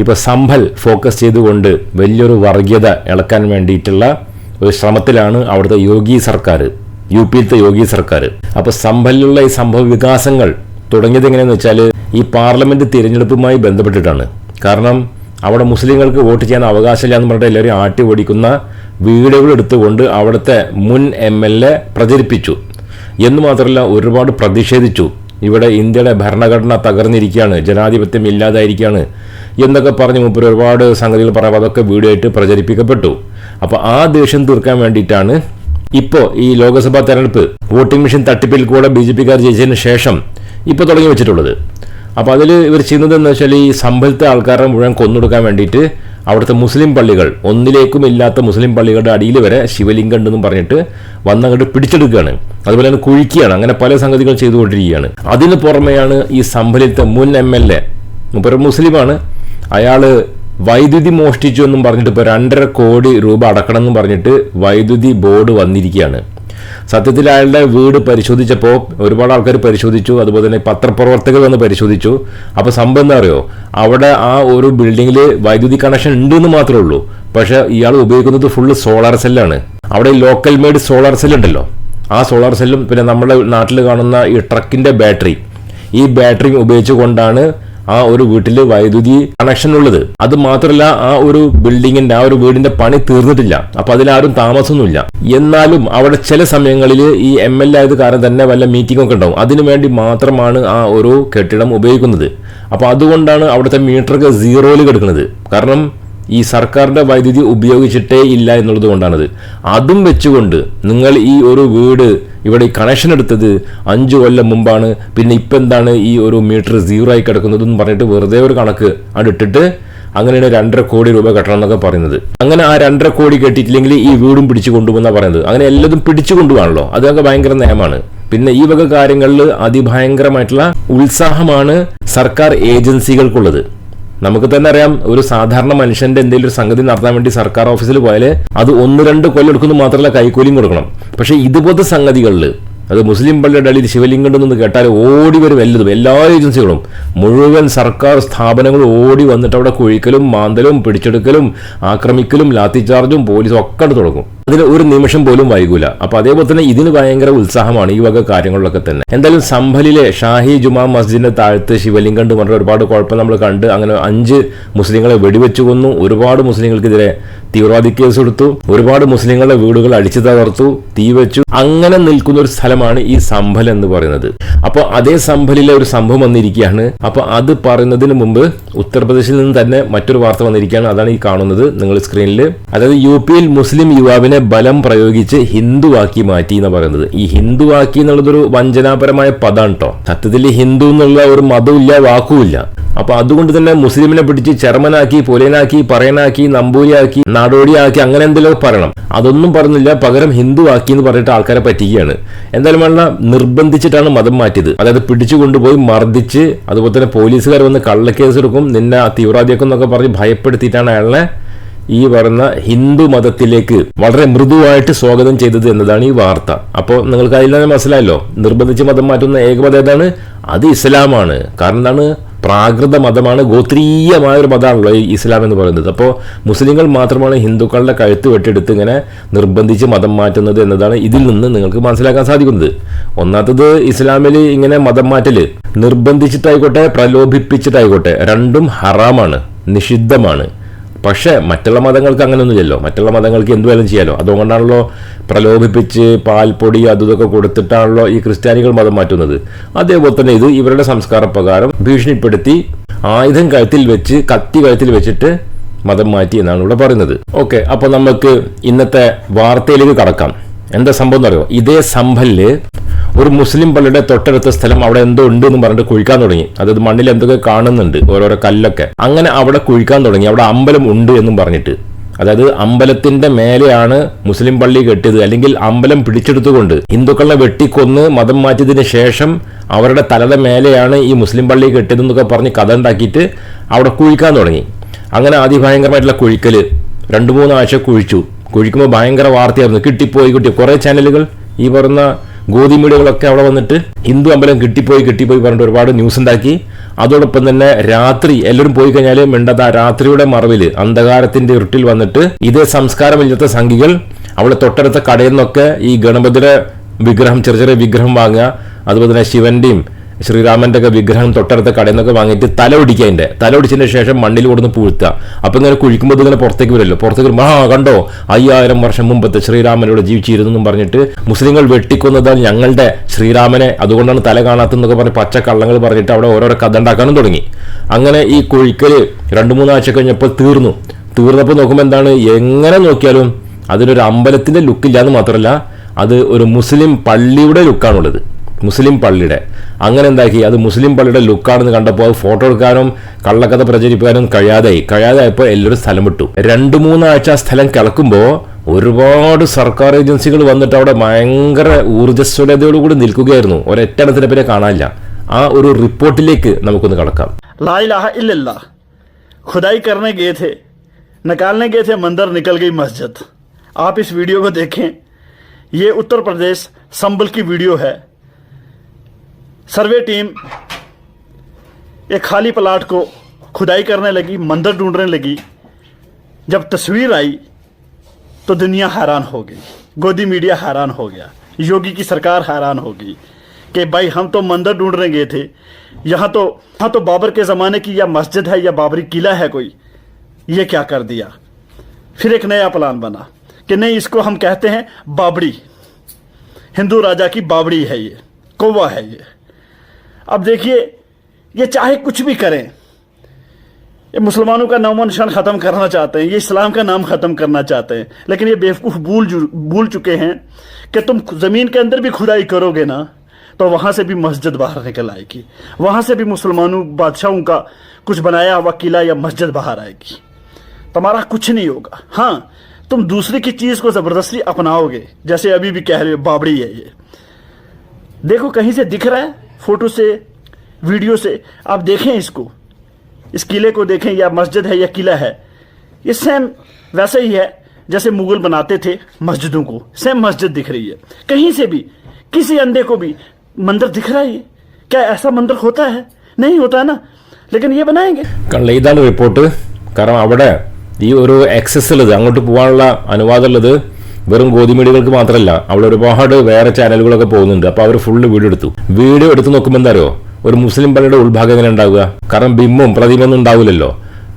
ഇപ്പോൾ സംഭൽ ഫോക്കസ് ചെയ്തുകൊണ്ട് വലിയൊരു വർഗീയത ഇളക്കാൻ വേണ്ടിയിട്ടുള്ള ഒരു ശ്രമത്തിലാണ് അവിടുത്തെ യോഗി സർക്കാർ യു പിയിലത്തെ യോഗി സർക്കാർ അപ്പോൾ സംഭലിലുള്ള ഈ സംഭവ വികാസങ്ങൾ തുടങ്ങിയത് എങ്ങനെയെന്ന് വെച്ചാൽ ഈ പാർലമെന്റ് തിരഞ്ഞെടുപ്പുമായി ബന്ധപ്പെട്ടിട്ടാണ്. കാരണം അവിടെ മുസ്ലിങ്ങൾക്ക് വോട്ട് ചെയ്യാൻ അവകാശമില്ല എന്ന് പറഞ്ഞിട്ട് എല്ലാവരും ആട്ടി ഓടിക്കുന്ന വീഡിയോകൾ എടുത്തുകൊണ്ട് അവിടുത്തെ മുൻ എം എൽ എ പ്രചരിപ്പിച്ചു. എന്ന് മാത്രമല്ല ഒരുപാട് പ്രതിഷേധിച്ചു. ഇവിടെ ഇന്ത്യയുടെ ഭരണഘടന തകർന്നിരിക്കുകയാണ് ജനാധിപത്യം ഇല്ലാതായിരിക്കുകയാണ് എന്നൊക്കെ പറഞ്ഞ് മുമ്പ് ഒരുപാട് സംഗതികൾ പറയുമ്പോൾ അതൊക്കെ വീഡിയോ ആയിട്ട് പ്രചരിപ്പിക്കപ്പെട്ടു. അപ്പോൾ ആ ദേഷ്യം തീർക്കാൻ വേണ്ടിയിട്ടാണ് ഇപ്പോൾ ഈ ലോക്സഭാ തെരഞ്ഞെടുപ്പ് വോട്ടിംഗ് മെഷീൻ തട്ടിപ്പിൽ കൂടെ ബി ജെ പിക്കാർ ജയിച്ചതിന് ശേഷം ഇപ്പോൾ തുടങ്ങി വെച്ചിട്ടുള്ളത്. അപ്പോൾ അതിൽ ഇവർ ചെയ്യുന്നത് എന്ന് വെച്ചാൽ ഈ സമ്പലത്തെ ആൾക്കാരെ മുഴുവൻ കൊന്നൊടുക്കാൻ വേണ്ടിയിട്ട് അവിടുത്തെ മുസ്ലിം പള്ളികൾ ഒന്നിലേക്കും ഇല്ലാത്ത മുസ്ലിം പള്ളികളുടെ അടിയിൽ വരെ ശിവലിംഗം ഉണ്ടെന്നും പറഞ്ഞിട്ട് വന്നങ്ങോട്ട് പിടിച്ചെടുക്കുകയാണ്. അതുപോലെ തന്നെ കുഴിക്കുകയാണ്. അങ്ങനെ പല സംഗതികൾ ചെയ്തുകൊണ്ടിരിക്കുകയാണ്. അതിന് പുറമെയാണ് ഈ സംഭലിത്തെ മുൻ എം എൽ എ മുസ്ലിമാണ്. അയാൾ വൈദ്യുതി മോഷ്ടിച്ചു എന്നും പറഞ്ഞിട്ട് ഇപ്പോൾ രണ്ടര കോടി രൂപ അടക്കണം എന്നും പറഞ്ഞിട്ട് വൈദ്യുതി ബോർഡ് വന്നിരിക്കുകയാണ്. സത്യത്തിൽ അയാളുടെ വീട് പരിശോധിച്ചപ്പോൾ ഒരുപാട് ആൾക്കാർ പരിശോധിച്ചു അതുപോലെ തന്നെ പത്രപ്രവർത്തകർ വന്ന് പരിശോധിച്ചു. അപ്പോൾ സംഭവം എന്താ അറിയോ? അവിടെ ആ ഒരു ബിൽഡിങ്ങിൽ വൈദ്യുതി കണക്ഷൻ ഉണ്ട് എന്ന് മാത്രമേ ഉള്ളൂ. പക്ഷേ ഇയാൾ ഉപയോഗിക്കുന്നത് ഫുള്ള് സോളാർ സെല്ലാണ് അവിടെ ലോക്കൽ മെയ്ഡ് സോളാർ സെല്ലുണ്ടല്ലോ ആ സോളാർ സെല്ലും പിന്നെ നമ്മുടെ നാട്ടിൽ കാണുന്ന ഈ ട്രക്കിന്റെ ബാറ്ററി ഈ ബാറ്ററി ഉപയോഗിച്ചുകൊണ്ടാണ് ആ ഒരു വീട്ടിൽ വൈദ്യുതി കണക്ഷൻ ഉള്ളത്. അത് മാത്രമല്ല ആ ഒരു ബിൽഡിങ്ങിന്റെ ആ ഒരു വീടിന്റെ പണി തീർന്നിട്ടില്ല. അപ്പൊ അതിലാരും താമസമൊന്നുമില്ല. എന്നാലും അവിടെ ചില സമയങ്ങളിൽ ഈ എം എൽ എ ആയത് കാരണം തന്നെ വല്ല മീറ്റിംഗ് ഒക്കെ ഉണ്ടാവും. അതിനു വേണ്ടി മാത്രമാണ് ആ ഒരു കെട്ടിടം ഉപയോഗിക്കുന്നത്. അപ്പൊ അതുകൊണ്ടാണ് അവിടുത്തെ മീറ്ററൊക്കെ സീറോയിൽ കിടക്കുന്നത്. കാരണം ഈ സർക്കാരിന്റെ വൈദ്യുതി ഉപയോഗിച്ചിട്ടേ ഇല്ല എന്നുള്ളത് കൊണ്ടാണത്. അതും വെച്ചുകൊണ്ട് നിങ്ങൾ ഈ ഒരു വീട് ഇവിടെ കണക്ഷൻ എടുത്തത് അഞ്ച് കൊല്ലം മുമ്പാണ്. പിന്നെ ഇപ്പം എന്താണ് ഈ ഒരു മീറ്റർ സീറോ ആയി കിടക്കുന്നത് എന്ന് പറഞ്ഞിട്ട് വെറുതെ ഒരു കണക്ക് അടിട്ടിട്ട് അങ്ങനെയാണ് രണ്ടര കോടി രൂപ കെട്ടണം എന്നൊക്കെ പറയുന്നത്. അങ്ങനെ ആ രണ്ടര കോടി കെട്ടിയിട്ടില്ലെങ്കിൽ ഈ വീടും പിടിച്ചു കൊണ്ടുപോകുന്ന പറയുന്നത്. അങ്ങനെ എല്ലാതും പിടിച്ചു കൊണ്ടുപോകാണല്ലോ. അതൊക്കെ ഭയങ്കര നയമാണ് പിന്നെ ഈ വക കാര്യങ്ങളിൽ അതിഭയങ്കരമായിട്ടുള്ള ഉത്സാഹമാണ് സർക്കാർ ഏജൻസികൾക്കുള്ളത്. നമുക്ക് തന്നെ അറിയാം ഒരു സാധാരണ മനുഷ്യന്റെ എന്തെങ്കിലും ഒരു സംഗതി നടത്താൻ വേണ്ടി സർക്കാർ ഓഫീസിൽ പോയാൽ അത് ഒന്ന് രണ്ട് കൊല്ലം എടുക്കുന്നു മാത്രമല്ല കൈക്കൂലിയും കൊടുക്കണം. പക്ഷേ ഇതുപോലത്തെ സംഗതികളിൽ അത് മുസ്ലിം പള്ളിയുടെ അടിയിൽ ശിവലിംഗം നിന്ന് കേട്ടാൽ ഓടി വരും വല്ലതും എല്ലാ ഏജൻസികളും. മുഴുവൻ സർക്കാർ സ്ഥാപനങ്ങളും ഓടി വന്നിട്ട് അവിടെ കുഴിക്കലും മാന്തലും പിടിച്ചെടുക്കലും ആക്രമിക്കലും ലാത്തി ചാർജും പോലീസും ഒക്കെ തുടങ്ങും. അതിന് ഒരു നിമിഷം പോലും വൈകൂല. അപ്പൊ അതേപോലെ തന്നെ ഇതിന് ഭയങ്കര ഉത്സാഹമാണ് ഈ വക കാര്യങ്ങളിലൊക്കെ തന്നെ. എന്തായാലും സംഭലിലെ ഷാഹി ജുമാ മസ്ജിദിന്റെ താഴത്ത് ശിവലിംഗം ഉണ്ട് പറഞ്ഞ ഒരുപാട് കുഴപ്പം നമ്മൾ കണ്ട് അങ്ങനെ അഞ്ച് മുസ്ലിങ്ങളെ വെടിവെച്ചു കൊന്നു. ഒരുപാട് മുസ്ലിങ്ങൾക്കെതിരെ തീവ്രവാദി കേസ് കൊടുത്തു ഒരുപാട് മുസ്ലിങ്ങളുടെ വീടുകൾ അടിച്ചു തകർത്തു തീ വെച്ചു. അങ്ങനെ നിൽക്കുന്ന ഒരു സ്ഥലമാണ് ഈ സംഭൽ എന്ന് പറയുന്നത്. അപ്പോൾ അതേ സംഭലിലെ ഒരു സംഭവം വന്നിരിക്കുകയാണ്. അപ്പോൾ അത് പറയുന്നതിന് മുമ്പ് ഉത്തർപ്രദേശിൽ നിന്ന് തന്നെ മറ്റൊരു വാർത്ത വന്നിരിക്കുകയാണ്. അതാണ് ഈ കാണുന്നത്. നിങ്ങൾ സ്ക്രീനിൽ അതായത് യു പിയിൽ മുസ്ലിം യുവാവിനെ ബലം പ്രയോഗിച്ച് ഹിന്ദുവാക്കി മാറ്റി എന്ന് പറയുന്നത്. ഈ ഹിന്ദുവാക്കി എന്നുള്ളതൊരു വഞ്ചനാപരമായ പദാണ് കേട്ടോ സത്യത്തിൽ ഹിന്ദു എന്നുള്ള ഒരു മതമില്ല വാക്കുമില്ല. അപ്പൊ അതുകൊണ്ട് തന്നെ മുസ്ലിമിനെ പിടിച്ച് ചെറുമനാക്കി പൊലേനാക്കി പറയനാക്കി നമ്പൂരിയാക്കി നാടോടിയാക്കി അങ്ങനെ എന്തെങ്കിലും പറയണം. അതൊന്നും പറഞ്ഞില്ല പകരം ഹിന്ദു ആക്കി എന്ന് പറഞ്ഞിട്ട് ആൾക്കാരെ പറ്റിക്കുകയാണ്. എന്തായാലും വേണ്ട നിർബന്ധിച്ചിട്ടാണ് മതം മാറ്റിയത്. അതായത് പിടിച്ചു കൊണ്ടുപോയി മർദ്ദിച്ച് അതുപോലെ തന്നെ പോലീസുകാർ വന്ന് കള്ളക്കേസ് എടുക്കും നിന്നെ തീവ്രവാദിയാക്കും എന്നൊക്കെ പറഞ്ഞ് ഭയപ്പെടുത്തിയിട്ടാണ് അയാളെ ഈ പറഞ്ഞ ഹിന്ദു മതത്തിലേക്ക് വളരെ മൃദുവായിട്ട് സ്വാഗതം ചെയ്തത് എന്നതാണ് ഈ വാർത്ത. അപ്പോൾ നിങ്ങൾക്ക് അതിൽ തന്നെ മനസ്സിലായല്ലോ നിർബന്ധിച്ച് മതം മാറ്റുന്ന ഏകമതം ഏതാണ്? അത് ഇസ്ലാമാണ്. കാരണം എന്താണ്? പ്രാകൃത മതമാണ് ഗോത്രീയമായ ഒരു മതമാണല്ലോ ഈ ഇസ്ലാം എന്ന് പറയുന്നത്. അപ്പോൾ മുസ്ലിങ്ങൾ മാത്രമാണ് ഹിന്ദുക്കളുടെ കഴുത്ത് വെട്ടിയെടുത്ത് ഇങ്ങനെ നിർബന്ധിച്ച് മതം മാറ്റുന്നത് എന്നതാണ് ഇതിൽ നിന്ന് നിങ്ങൾക്ക് മനസ്സിലാക്കാൻ സാധിക്കുന്നത്. ഒന്നാത്തത് ഇസ്ലാമിൽ ഇങ്ങനെ മതം മാറ്റൽ നിർബന്ധിച്ചിട്ടായിക്കോട്ടെ പ്രലോഭിപ്പിച്ചിട്ടായിക്കോട്ടെ രണ്ടും ഹറാമാണ് നിഷിദ്ധമാണ്. പക്ഷേ മറ്റുള്ള മതങ്ങൾക്ക് അങ്ങനെയൊന്നുമില്ലല്ലോ. മറ്റുള്ള മതങ്ങൾക്ക് എന്തുവേലും ചെയ്യാലോ. അതുകൊണ്ടാണല്ലോ പ്രലോഭിപ്പിച്ച് പാൽപ്പൊടി അതും ഇതൊക്കെ കൊടുത്തിട്ടാണല്ലോ ഈ ക്രിസ്ത്യാനികൾ മതം മാറ്റുന്നത്. അതേപോലെ തന്നെ ഇത് ഇവരുടെ സംസ്കാരപ്രകാരം ഭീഷണിപ്പെടുത്തി ആയുധം കഴുത്തിൽ വെച്ച് കത്തി കഴുത്തിൽ വെച്ചിട്ട് മതം മാറ്റി എന്നാണ് ഇവിടെ പറയുന്നത്. ഓക്കെ അപ്പോൾ നമുക്ക് ഇന്നത്തെ വാർത്തയിലേക്ക് കടക്കാം. എന്താ സംഭവം എന്നറിയോ? ഇതേ സംഭൽ ഒരു മുസ്ലിം പള്ളിയുടെ തൊട്ടടുത്ത സ്ഥലം അവിടെ എന്തോ ഉണ്ട് എന്ന് പറഞ്ഞിട്ട് കുഴിക്കാൻ തുടങ്ങി. അതായത് മണ്ണിൽ എന്തൊക്കെ കാണുന്നുണ്ട് ഓരോരോ കല്ലൊക്കെ. അങ്ങനെ അവിടെ കുഴിക്കാൻ തുടങ്ങി. അവിടെ അമ്പലം ഉണ്ട് എന്നും പറഞ്ഞിട്ട്. അതായത് അമ്പലത്തിന്റെ മേലെയാണ് മുസ്ലിം പള്ളി കെട്ടിയത്. അല്ലെങ്കിൽ അമ്പലം പിടിച്ചെടുത്തുകൊണ്ട് ഹിന്ദുക്കളെ വെട്ടിക്കൊന്ന് മതം മാറ്റിയതിന് ശേഷം അവരുടെ തലയുടെ മേലെയാണ് ഈ മുസ്ലിം പള്ളി കെട്ടിയതെന്നൊക്കെ പറഞ്ഞ് കഥ ഉണ്ടാക്കിയിട്ട് അവിടെ കുഴിക്കാൻ തുടങ്ങി. അങ്ങനെ അതിഭയങ്കരമായിട്ടുള്ള കുഴിക്കൽ രണ്ടു മൂന്ന് ആഴ്ച കുഴിച്ചു. കുഴിക്കുമ്പോൾ ഭയങ്കര വാർത്തയായിരുന്നു. കിട്ടിപ്പോയി കിട്ടി കുറേ ചാനലുകൾ ഈ പറഞ്ഞ ഗോതി മീഡിയകളൊക്കെ അവിടെ വന്നിട്ട് ഹിന്ദു അമ്പലം കിട്ടിപ്പോയി കിട്ടിപ്പോയി പറഞ്ഞിട്ട് ഒരുപാട് ന്യൂസ് ഉണ്ടാക്കി. അതോടൊപ്പം തന്നെ രാത്രി എല്ലാവരും പോയി കഴിഞ്ഞാൽ മിണ്ടത രാത്രിയുടെ മറവിൽ അന്ധകാരത്തിന്റെ ഇരുട്ടിൽ വന്നിട്ട് ഇതേ സംസ്കാരമില്ലാത്ത സംഘികൾ അവിടെ തൊട്ടടുത്ത കടയിൽ നിന്നൊക്കെ ഈ ഗണപതിയുടെ വിഗ്രഹം ചെറിയ ചെറിയ വിഗ്രഹം വാങ്ങുക അതുപോലെ തന്നെ ശിവന്റെയും ശ്രീരാമന്റെ ഒക്കെ വിഗ്രഹം തൊട്ടടുത്ത കടയിൽ നിന്നൊക്കെ വാങ്ങിയിട്ട് തല ഒടിക്കുക അതിന്റെ. തല ഒടിച്ചതിന് ശേഷം മണ്ണിൽ കൊടുന്ന് പൂഴ്ത്തുക. അപ്പൊ ഇങ്ങനെ കുഴിക്കുമ്പോൾ ഇങ്ങനെ പുറത്തേക്ക് വരുമല്ലോ പുറത്തേക്ക് ആ കണ്ടോ? അയ്യായിരം വർഷം മുമ്പത്തെ ശ്രീരാമനോട് ജീവിച്ചിരുന്നു എന്നും പറഞ്ഞിട്ട് മുസ്ലിങ്ങൾ വെട്ടിക്കൊന്നതാണ് ഞങ്ങളുടെ ശ്രീരാമനെ. അതുകൊണ്ടാണ് തല കാണാത്തതെന്നൊക്കെ പറഞ്ഞ് പച്ച കള്ളങ്ങൾ പറഞ്ഞിട്ട് അവിടെ ഓരോരോ കഥ ഉണ്ടാക്കാനും തുടങ്ങി. അങ്ങനെ ഈ കുഴിക്കൽ രണ്ടു മൂന്നാഴ്ച കഴിഞ്ഞപ്പോൾ തീർന്നു. തീർന്നപ്പോൾ നോക്കുമ്പോൾ എന്താണ്? എങ്ങനെ നോക്കിയാലും അതിനൊരു അമ്പലത്തിന്റെ ലുക്കില്ല എന്ന് മാത്രമല്ല അത് ഒരു മുസ്ലിം പള്ളിയുടെ ലുക്കാണുള്ളത് മുസ്ലിം പള്ളിയുടെ. അങ്ങനെ എന്താക്കി അത് മുസ്ലിം പള്ളിയുടെ ലുക്കാണെന്ന് കണ്ടപ്പോൾ അത് ഫോട്ടോ എടുക്കാനും കള്ളക്കഥ പ്രചരിപ്പിക്കാനും കഴിയാതായി കഴിയാതായപ്പോൾ എല്ലാവരും സ്ഥലം വിട്ടു രണ്ടു മൂന്നാഴ്ച ആ സ്ഥലം കിളക്കുമ്പോൾ ഒരുപാട് സർക്കാർ ഏജൻസികൾ വന്നിട്ട് അവിടെ ഭയങ്കര ഊർജ്ജസ്വലതയോടുകൂടി നിൽക്കുകയായിരുന്നു ഒരൊറ്റണത്തിനെ പിന്നെ കാണാനില്ല ആ ഒരു റിപ്പോർട്ടിലേക്ക് നമുക്കൊന്ന് കടക്കാം ला इलाहा इल्लल्लाह खुदाई करने गए थे निकालने गए थे मंदिर निकल गई मस्जिद आप इस वीडियो को देखें ये उत्तर प्रदेश संबल की वीडियो है सर्वे टीम एक खाली प्लाट को खुदाई करने लगी, मंदिर ढूँढने लगी। जब तस्वीर आई तो दुनिया हैरान हो गई। गोदी मीडिया हैरान हो गया। योगी की सरकार हैरान हो गई कि भाई, हम तो मंदिर ढूँढने गए थे। यहाँ तो यहाँ तो बाबर के ज़माने की या मस्जिद है या बाबरी किला है कोई। ये क्या कर दिया? फिर एक नया प्लान बना कि नहीं, इसको हम कहते हैं बाबड़ी हिंदू राजा की बाबड़ी है ये, कौवा है ये। अब देखिए, ये चाहे कुछ भी करें, ये मुसलमानों का नामो निशान ख़त्म करना चाहते हैं, ये इस्लाम का नाम ख़त्म करना चाहते हैं, लेकिन ये बेवकूफ़ भूल भूल चुके हैं कि तुम ज़मीन के अंदर भी खुदाई करोगे ना तो वहाँ से भी मस्जिद बाहर निकल आएगी। वहाँ से भी मुसलमानों, बादशाहों का कुछ बनाया हुआ किला या मस्जिद बाहर आएगी। तुम्हारा कुछ नहीं होगा। हाँ तुम दूसरे की चीज़ को ज़बरदस्ती अपनाओगे, जैसे अभी भी कह रहे हो, बाबड़ी है ये। देखो, कहीं से दिख रहा है फोटो से वीडियो से आप देखें इसको इस किले को देखें या मस्जिद है या किला है ये सेम वैसे ही है जैसे मुगल बनाते थे मस्जिदों को सेम मस्जिद दिख रही है कहीं से भी किसी अंधे को भी मंदिर दिख रहा है ये क्या ऐसा मंदिर होता है नहीं होता है ना लेकिन ये बनाएंगे കണ്ടില്ലേ ഇതാണ് റിപ്പോർട്ട് കാരണം അവിടെ ഈ ഒരു എക്സസ് ഉള്ളത് അങ്ങോട്ട് പോകാനുള്ള അനുവാദമുള്ളത് വെറും ഗോതിമീഡിയകൾക്ക് മാത്രമല്ല അവിടെ ഒരുപാട് വേറെ ചാനലുകളൊക്കെ പോകുന്നുണ്ട്. അപ്പോൾ അവർ ഫുള്ള് വീഡിയോ എടുത്തു. വീഡിയോ എടുത്ത് നോക്കുമ്പോൾ എന്താ ഒരു മുസ്ലിം പള്ളിയുടെ ഉൾഭാഗം എങ്ങനെ ഉണ്ടാവുക? കാരണം ബിമ്മും പ്രതിമൊന്നും ഉണ്ടാവില്ലല്ലോ.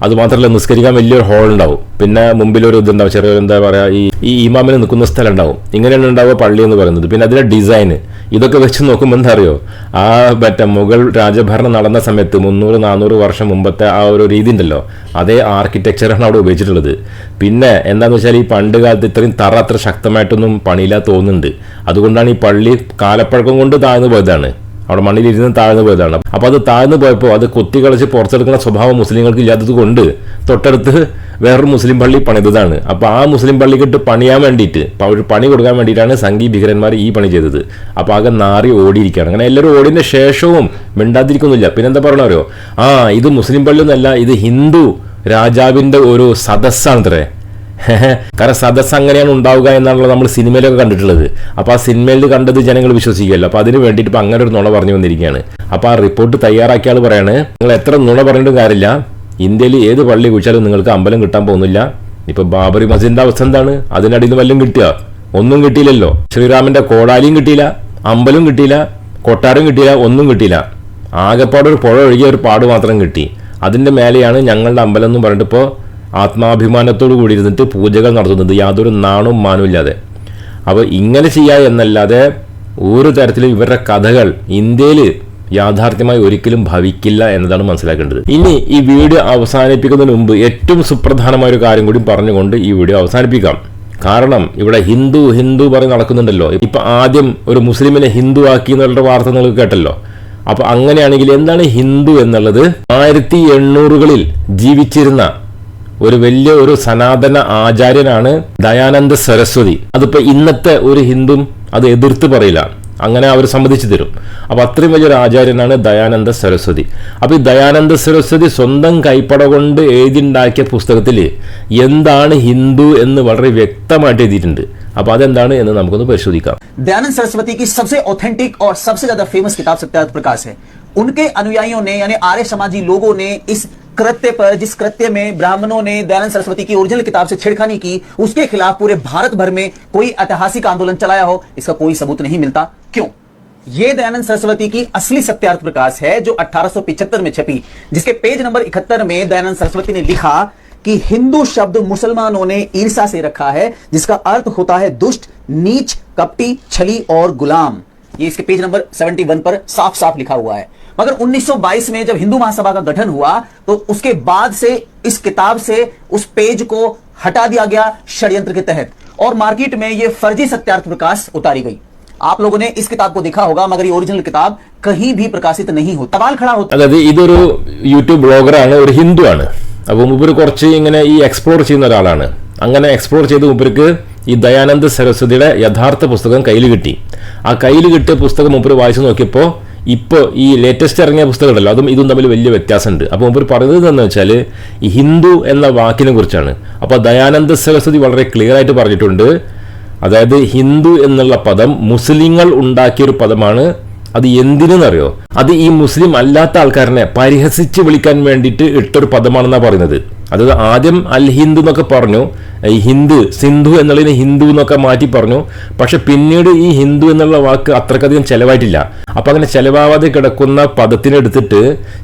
അത് മാത്രമല്ല നിസ്കരിക്കാൻ വലിയൊരു ഹോൾ ഉണ്ടാവും. പിന്നെ മുമ്പിൽ ഒരു ഇതുണ്ടാവും ചെറിയ എന്താ പറയാ ഈ ഈ ഇമാമിന് നിൽക്കുന്ന സ്ഥലം ഉണ്ടാവും. ഇങ്ങനെയാണ് ഉണ്ടാവുക പള്ളി എന്ന് പറയുന്നത്. പിന്നെ അതിലെ ഡിസൈൻ ഇതൊക്കെ വെച്ച് നോക്കുമ്പോൾ എന്താ അറിയോ? ആ മറ്റേ മുഗൾ രാജഭരണം നടന്ന സമയത്ത് മുന്നൂറ് നാനൂറ് വർഷം മുമ്പത്തെ ആ ഒരു രീതി ഉണ്ടല്ലോ. അതേ ആർക്കിടെക്ചറാണ് അവിടെ ഉപയോഗിച്ചിട്ടുള്ളത്. പിന്നെ എന്താണെന്ന് വെച്ചാൽ ഈ പണ്ട് കാലത്ത് ഇത്രയും തറ അത്ര ശക്തമായിട്ടൊന്നും പണിയില്ല തോന്നുന്നുണ്ട്. അതുകൊണ്ടാണ് ഈ പള്ളി കാലപ്പഴക്കം കൊണ്ട് താഴ്ന്നു പോയതാണ്. അവിടെ മണ്ണിലിരുന്ന് താഴ്ന്നു പോയതാണ്. അപ്പോൾ അത് താഴ്ന്നു പോയപ്പോൾ അത് കൊത്തി കളിച്ച് പുറത്തെടുക്കുന്ന സ്വഭാവം മുസ്ലിങ്ങൾക്ക് ഇല്ലാത്തത് കൊണ്ട് തൊട്ടടുത്ത് വേറൊരു മുസ്ലിം പള്ളി പണിതതാണ്. അപ്പോൾ ആ മുസ്ലിം പള്ളിക്കിട്ട് പണിയാൻ വേണ്ടിയിട്ട് ഒരു പണി കൊടുക്കാൻ വേണ്ടിയിട്ടാണ് സംഘി ഭീകരന്മാർ ഈ പണി ചെയ്തത്. അപ്പോൾ ആകെ നാറി ഓടിയിരിക്കുകയാണ്. അങ്ങനെ എല്ലാവരും ഓടിന്റെ ശേഷവും മിണ്ടാതിരിക്കുന്നില്ല. പിന്നെന്താ പറയണോ ആ ഇത് മുസ്ലിം പള്ളി ഒന്നല്ല ഇത് ഹിന്ദു രാജാവിന്റെ ഒരു സദസ്സാണത്രേ. കാരണം സദസ് അങ്ങനെയാണ് ഉണ്ടാവുക എന്നാണല്ലോ നമ്മൾ സിനിമയിലൊക്കെ കണ്ടിട്ടുള്ളത്. അപ്പോൾ ആ സിനിമയിൽ കണ്ടത് ജനങ്ങൾ വിശ്വസിക്കുമല്ലോ അപ്പോൾ അതിന് വേണ്ടിയിട്ട് ഇപ്പോൾ അങ്ങനെ ഒരു നുണ പറഞ്ഞു വന്നിരിക്കുകയാണ്. അപ്പോൾ ആ റിപ്പോർട്ട് തയ്യാറാക്കിയ ആൾ പറയാണ് നിങ്ങൾ എത്ര നുണ പറഞ്ഞിട്ടും കാര്യമില്ല. ഇന്ത്യയിൽ ഏത് പള്ളി കുഴിച്ചാലും നിങ്ങൾക്ക് അമ്പലം കിട്ടാൻ പോകുന്നില്ല. ഇപ്പൊ ബാബറി മസ്ജിദിന്റെ അവസ്ഥ എന്താണ്? അതിനടിയിൽ നിന്ന് വല്ലതും കിട്ടിയ? ഒന്നും കിട്ടിയില്ലല്ലോ. ശ്രീരാമന്റെ കോടാലിയും കിട്ടിയില്ല അമ്പലം കിട്ടിയില്ല കൊട്ടാരം കിട്ടിയില്ല ഒന്നും കിട്ടിയില്ല. ആകെപ്പാട് ഒരു പുഴ ഒഴുകിയ ഒരു പാട് മാത്രം കിട്ടി. അതിന്റെ മേലെയാണ് ഞങ്ങളുടെ അമ്പലം എന്ന് പറഞ്ഞിട്ട് ഇപ്പോൾ ആത്മാഭിമാനത്തോടു കൂടി ഇരുന്നിട്ട് പൂജകൾ നടത്തുന്നത്. യാതൊരു നാണും മാനും ഇല്ലാതെ. അപ്പോൾ ഇങ്ങനെ ചെയ്യുക എന്നല്ലാതെ ഒരു തരത്തിലും ഇവരുടെ കഥകൾ ഇന്ത്യയിൽ യാഥാർത്ഥ്യമായി ഒരിക്കലും ഭവിക്കില്ല എന്നതാണ് മനസ്സിലാക്കേണ്ടത്. ഇനി ഈ വീഡിയോ അവസാനിപ്പിക്കുന്നതിന് മുമ്പ് ഏറ്റവും സുപ്രധാനമായ ഒരു കാര്യം കൂടി പറഞ്ഞുകൊണ്ട് ഈ വീഡിയോ അവസാനിപ്പിക്കാം. കാരണം ഇവിടെ ഹിന്ദു ഹിന്ദു പറഞ്ഞ് നടക്കുന്നുണ്ടല്ലോ. ഇപ്പൊ ആദ്യം ഒരു മുസ്ലിമിനെ ഹിന്ദു ആക്കി എന്നുള്ള വാർത്ത നിങ്ങൾ കേട്ടല്ലോ. അപ്പൊ അങ്ങനെയാണെങ്കിൽ എന്താണ് ഹിന്ദു എന്നുള്ളത്? ആയിരത്തി എണ്ണൂറുകളിൽ ജീവിച്ചിരുന്ന ഒരു വലിയ ഒരു സനാതന ആചാര്യനാണ് ദയാനന്ദ സരസ്വതി. അതിപ്പോ ഇന്നത്തെ ഒരു ഹിന്ദും അത് എതിർത്ത് പറയില്ല. അങ്ങനെ അവർ സമ്മതിച്ചു തരും അപ്പൊ അത്രയും വലിയൊരു ആചാര്യനാണ് ദയാനന്ദ സരസ്വതി അപ്പൊ ഈ ദയാനന്ദ സരസ്വതി സ്വന്തം കൈപ്പട കൊണ്ട് എഴുതിണ്ടാക്കിയ പുസ്തകത്തിൽ എന്താണ് ഹിന്ദു എന്ന് വളരെ വ്യക്തമായിട്ട് എഴുതിയിട്ടുണ്ട് അപ്പോൾ അതെന്താണ് എന്ന് നമുക്കൊന്ന് പരിശോധിക്കാം दयानंद सरस्वती की सबसे ऑथेंटिक और सबसे ज्यादा फेमस किताब सत्यार्थ प्रकाश है उनके अनुयायियों ने यानी आर्य समाजी लोगों ने इस कृत्य पर, जिस कृत्य में ब्राह्मणों ने दयानंद सरस्वती की ओरिजिनल किताब से छेड़खानी की, उसके खिलाफ पूरे भारत भर में कोई ऐतिहासिक आंदोलन चलाया हो, इसका कोई सबूत नहीं मिलता। क्यों? ये दयानंद सरस्वती की असली सत्यार्थ प्रकाश है, जो 1875 में छपी, जिसके पेज नंबर 71 में दयानंद सरस्वती ने लिखा कि हिंदू शब्द मुसलमानों ने ईर्षा से रखा है, जिसका अर्थ होता है दुष्ट, नीच, कपटी, छली और गुलाम। ये इसके पेज नंबर 71 पर साफ़ साफ़ लिखा हुआ है। मगर 1922 में जब हिंदू महासभा का गठन हुआ तो उसके बाद से इस किताब से उस पेज को हटा दिया गया षड्यंत्र के तहत और मार्केट में ये फर्जी सत्यार्थ प्रकाश उतारी गई आप लोगों ने इस किताब को देखा होगा मगर ये ओरिजिनल किताब कहीं भी प्रकाशित नहीं हो सवाल खड़ा होता അതായത് ഇതൊരു യൂട്യൂബ് ബ്ലോഗറാണ് ഒരു ഹിന്ദു ആണ് അപ്പോൾ മൂപ്പര് കുറച്ച് ഇങ്ങനെ ഈ എക്സ്പ്ലോർ ചെയ്യുന്ന ഒരാളാണ് അങ്ങനെ എക്സ്പ്ലോർ ചെയ്ത് മൂപ്പർക്ക് ഈ ദയാനന്ദ സരസ്വതിയുടെ യഥാർത്ഥ പുസ്തകം കയ്യിൽ കിട്ടി ആ കയ്യിൽ കിട്ടിയ പുസ്തകം മൂപ്പര് വായിച്ചു നോക്കിയപ്പോൾ ഇപ്പോൾ ഈ ലേറ്റസ്റ്റ് ഇറങ്ങിയ പുസ്തകം ഉണ്ടല്ലോ അതും ഇതും തമ്മിൽ വലിയ വ്യത്യാസമുണ്ട്. അപ്പോൾ മുമ്പ് പറയുന്നത് എന്താണെന്ന് വെച്ചാൽ ഈ ഹിന്ദു എന്ന വാക്കിനെ കുറിച്ചാണ്. അപ്പോൾ ദയാനന്ദ സരസ്വതി വളരെ ക്ലിയർ ആയിട്ട് പറഞ്ഞിട്ടുണ്ട്. അതായത് ഹിന്ദു എന്നുള്ള പദം മുസ്ലിങ്ങൾ ഉണ്ടാക്കിയൊരു പദമാണ്. അത് എന്തിനെന്നറിയോ? അത് ഈ മുസ്ലിം അല്ലാത്ത ആൾക്കാരനെ പരിഹസിച്ച് വിളിക്കാൻ വേണ്ടിയിട്ട് ഇട്ടൊരു പദമാണെന്നാണ് പറയുന്നത്. അതായത് ആദ്യം അൽ ഹിന്ദു എന്നൊക്കെ പറഞ്ഞു ഈ ഹിന്ദു സിന്ധു എന്നുള്ളതിന് ഹിന്ദു എന്നൊക്കെ മാറ്റി പറഞ്ഞു. പക്ഷെ പിന്നീട് ഈ ഹിന്ദു എന്നുള്ള വാക്ക് അത്രക്കധികം ചെലവായിട്ടില്ല. അപ്പൊ അങ്ങനെ ചെലവാവാതെ കിടക്കുന്ന പദത്തിനെടുത്തിട്ട്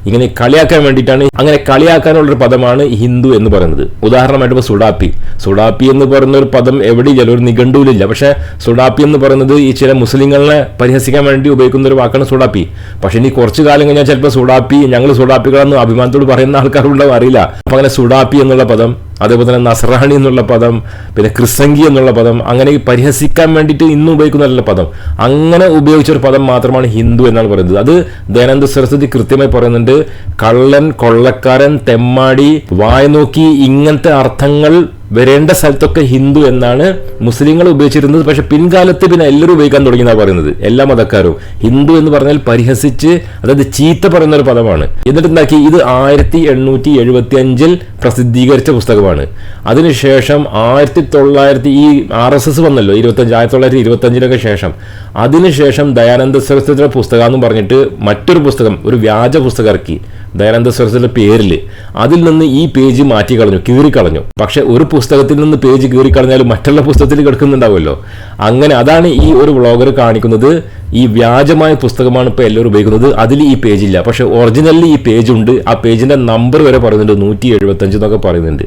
ഇങ്ങനെ കളിയാക്കാൻ വേണ്ടിയിട്ടാണ് അങ്ങനെ കളിയാക്കാനുള്ള ഒരു പദമാണ് ഹിന്ദു എന്ന് പറയുന്നത്. ഉദാഹരണമായിട്ട് സുഡാപ്പി. സുഡാപ്പി എന്ന് പറയുന്ന ഒരു പദം എവിടെയില്ല ഒരു നിഘണ്ടുവിലില്ല. പക്ഷെ സുഡാപ്പി എന്ന് പറയുന്നത് ഈ ചില മുസ്ലിങ്ങളെ പരിഹസിക്കാൻ വേണ്ടി ഉപയോഗിക്കുന്ന ഒരു വാക്കാണ് സുഡാപ്പി. പക്ഷെ ഇനി കുറച്ചു കാലം കഴിഞ്ഞാൽ ചിലപ്പോൾ സുഡാപ്പി ഞങ്ങൾ സുഡാപ്പികളെന്ന് അഭിമാനത്തോട് പറയുന്ന ആൾക്കാരുണ്ടാവും അറിയില്ല. അപ്പൊ അങ്ങനെ സുഡാപ്പി എന്നുള്ള പദം അതേപോലെ തന്നെ നസ്രാണി എന്നുള്ള പദം പിന്നെ ക്രിസംഗി എന്നുള്ള പദം അങ്ങനെ പരിഹസിക്കാൻ വേണ്ടിയിട്ട് ഇന്നും ഉപയോഗിക്കുന്നതല്ല പദം. അങ്ങനെ ഉപയോഗിച്ച ഒരു പദം മാത്രമാണ് ഹിന്ദു എന്നാണ് പറയുന്നത്. അത് ദയാനന്ദ സരസ്വതി കൃത്യമായി പറയുന്നുണ്ട് കള്ളൻ കൊള്ളക്കാരൻ തെമ്മാടി വായ നോക്കി ഇങ്ങനത്തെ അർത്ഥങ്ങൾ വരേണ്ട സ്ഥലത്തൊക്കെ ഹിന്ദു എന്നാണ് മുസ്ലിങ്ങൾ ഉപയോഗിച്ചിരുന്നത്. പക്ഷെ പിൻകാലത്ത് പിന്നെ എല്ലാവരും ഉപയോഗിക്കാൻ തുടങ്ങിയെന്നാണ് പറയുന്നത്. എല്ലാ മതക്കാരും. ഹിന്ദു എന്ന് പറഞ്ഞാൽ പരിഹസിച്ച് അതായത് ചീത്ത പറയുന്ന ഒരു പദമാണ്. എന്നിട്ട് എന്താക്കി ഇത് ആയിരത്തി എണ്ണൂറ്റി എഴുപത്തി അഞ്ചിൽ പ്രസിദ്ധീകരിച്ച പുസ്തകമാണ്. അതിനുശേഷം ആയിരത്തി തൊള്ളായിരത്തി ഈ ആർ എസ് എസ് വന്നല്ലോ ഇരുപത്തഞ്ച് ആയിരത്തി തൊള്ളായിരത്തി ഇരുപത്തഞ്ചിനൊക്കെ ശേഷം. അതിനുശേഷം ദയാനന്ദ സരസ്വതിയുടെ പുസ്തകം എന്ന് പറഞ്ഞിട്ട് മറ്റൊരു പുസ്തകം ഒരു വ്യാജ പുസ്തകം ഇറക്കി. ദയാനന്ദ സരസ്വതിയുടെ പേരിൽ അതിൽ നിന്ന് ഈ പേജ് മാറ്റി കളഞ്ഞു കീറിക്കളഞ്ഞു. പക്ഷെ ഒരു പുസ്തകത്തിൽ നിന്ന് പേജ് കീറിക്കളഞ്ഞാൽ മറ്റുള്ള പുസ്തകത്തിൽ കിടക്കുന്നുണ്ടാവുമല്ലോ. അങ്ങനെ അതാണ് ഈ ഒരു വ്ളോഗർ കാണിക്കുന്നത്. ഈ വ്യാജമായ പുസ്തകമാണ് ഇപ്പോൾ എല്ലാവരും ഉപയോഗിക്കുന്നത്. അതിൽ ഈ പേജില്ല. പക്ഷെ ഒറിജിനലിൽ ഈ പേജ് ഉണ്ട് ആ പേജിന്റെ നമ്പർ വരെ പറയുന്നുണ്ട്. നൂറ്റി എഴുപത്തഞ്ച് എന്നൊക്കെ പറയുന്നുണ്ട്.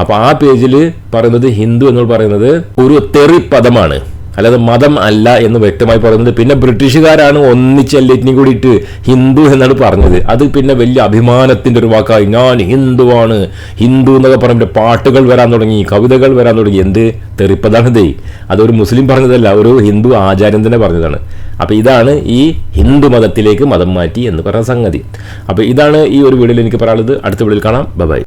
അപ്പോൾ ആ പേജിൽ പറയുന്നത് ഹിന്ദു എന്ന് പറയുന്നത് ഒരു തെറി പദമാണ് അല്ലാതെ മതം അല്ല എന്ന് വ്യക്തമായി പറയുന്നത് പിന്നെ ബ്രിട്ടീഷുകാരാണ് ഒന്നിച്ച് എല്ലാറ്റിനും കൂടിയിട്ട് ഹിന്ദു എന്നാണ് പറഞ്ഞത്. അത് പിന്നെ വലിയ അഭിമാനത്തിന്റെ ഒരു വാക്കായി. ഞാൻ ഹിന്ദുവാണ്. ഹിന്ദു എന്നൊക്കെ പറയുമ്പോൾ പാട്ടുകൾ വരാൻ തുടങ്ങി കവിതകൾ വരാൻ തുടങ്ങി. എന്ത്? തെറിപ്പതാണ് ദേ അതൊരു മുസ്ലിം പറഞ്ഞതല്ല ഒരു ഹിന്ദു ആചാര്യൻ തന്നെ പറഞ്ഞതാണ്. അപ്പോൾ ഇതാണ് ഈ ഹിന്ദു മതത്തിലേക്ക് മതം മാറ്റി എന്ന് പറയുന്ന സംഗതി. അപ്പോൾ ഇതാണ് ഈ ഒരു വീഡിയോയിൽ എനിക്ക് പറയാനുള്ളത്. അടുത്ത വീഡിയോയിൽ കാണാം. ബൈ.